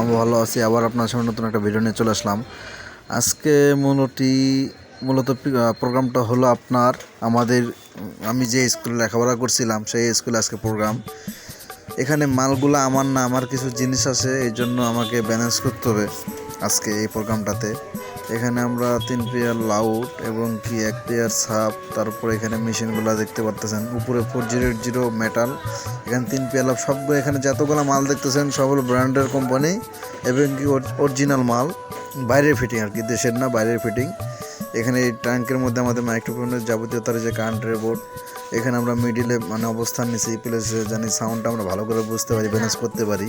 আমি ভালো আছি। আবার আপনার সামনে নতুন একটা ভিডিও নিয়ে চলে আসলাম। আজকে মূলটি, মূলত প্রোগ্রামটা হলো আপনার, আমাদের আমি যে স্কুলে লেখাপড়া করছিলাম, সেই স্কুলে আজকে প্রোগ্রাম এখানে মালগুলো আমার না, আমার কিছু জিনিস আছে, এই জন্য আমাকে ব্যালেন্স করতে হবে আজকে এই প্রোগ্রামটাতে এখানে আমরা তিন পেয়ার লাউড এবং কি এক পেয়ার সাপ, তারপর এখানে মেশিনগুলো দেখতে পারতেছেন। উপরে four zero eight zero metal এখানে তিন পেয়ার লাভ। সবগুলো এখানে যতগুলো মাল দেখতেছেন, সব হলো ব্র্যান্ডের কোম্পানি এবং কি অরিজিনাল মাল। বাইরের ফিটিং আর কি, দেশের না বাইরের ফিটিং এখানে এই ট্যাঙ্কের মধ্যে আমাদের মাইক্রোফোনের যাবতীয় তার যে কারেন্টের বোর্ড এখানে আমরা মিডিলে মানে অবস্থান নিয়েছি এই প্লেসে জানি সাউন্ডটা আমরা ভালো করে বুঝতে পারি ব্যালেন্স করতে পারি।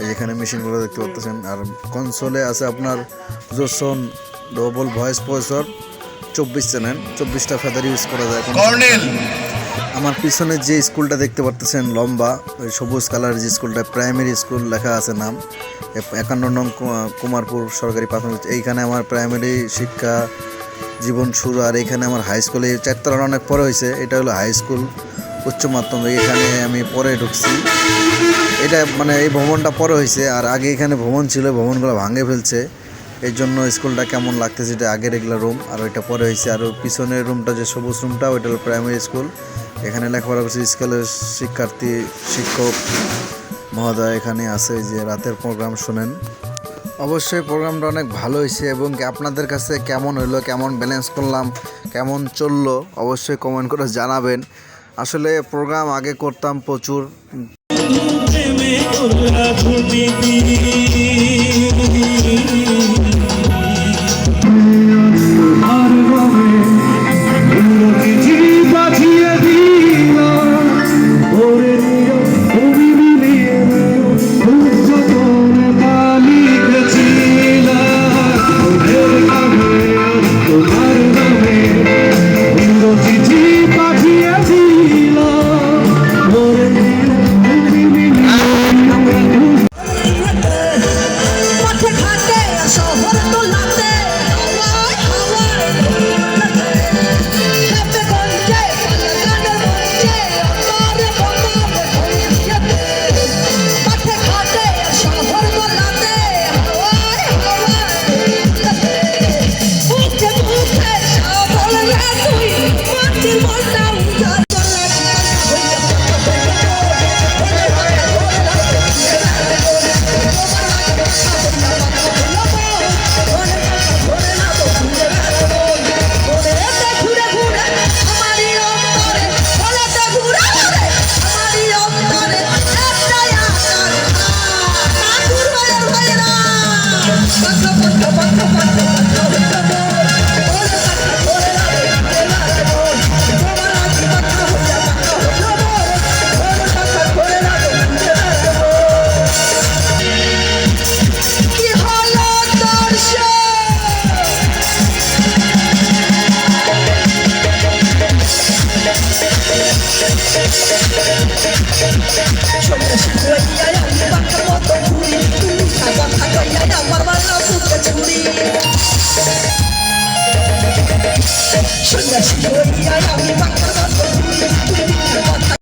এই যেখানে মেশিনগুলো দেখতে পাচ্ছেন। আর কনসোলে আছে আপনার জোসন ডবল ভয়েস প্রসেসর চব্বিশ চ্যানেল চব্বিশটা ফেদার ইউজ করা যায়। কর্নেল! আমার পিছনে যে স্কুলটা দেখতে পারতেছেন লম্বা ওই সবুজ কালার যে স্কুলটা প্রাইমারি স্কুল লেখা আছে নাম। একান্ন নং কুমারপুর সরকারি প্রাথমিক এইখানে আমার প্রাইমারি শিক্ষা জীবন শুরু, আর এখানে আমার হাই স্কুলে চারতলা অনেক পরে হয়েছে এটা হলো হাই স্কুল উচ্চ মাধ্যমিক। এখানে আমি পরে ঢুকছি। এটা মানে এই ভবনটা পরে হয়েছে আর আগে এখানে ভবন ছিল, ভবনগুলো ভাঙে ফেলছে। এই জন্য স্কুলটা কেমন লাগতেছে এটা আগের এগুলো রুম আর ওইটা পরে হয়েছে আর পিছনের রুমটা যে সবুজ রুমটা ওইটা হলো প্রাইমারি স্কুল এখানে লেখাপড়া করছে স্কুলের শিক্ষার্থী, শিক্ষক মহোদয় এখানে আছে যে রাতের প্রোগ্রাম শোনেন। অবশ্যই প্রোগ্রামটা অনেক ভালো হয়েছে এবং আপনাদের কাছে কেমন হইল কেমন ব্যালেন্স করলাম, কেমন চলল অবশ্যই কমেন্ট করে জানাবেন। আসলে প্রোগ্রাম আগে করতাম প্রচুর।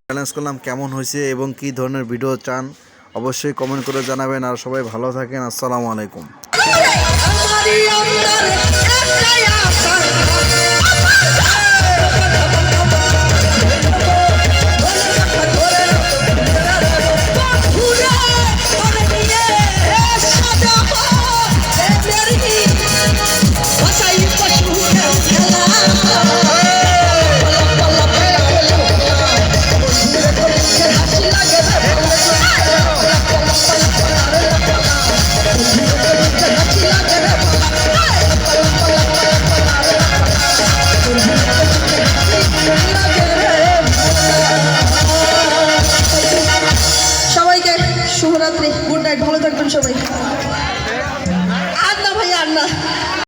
ব্যালেন্স করলাম কেমন হয়েছে এবং কী ধরনের ভিডিও চান, অবশ্যই কমেন্ট করে জানাবেন আর সবাই ভালো থাকেন, আসসালামু আলাইকুম।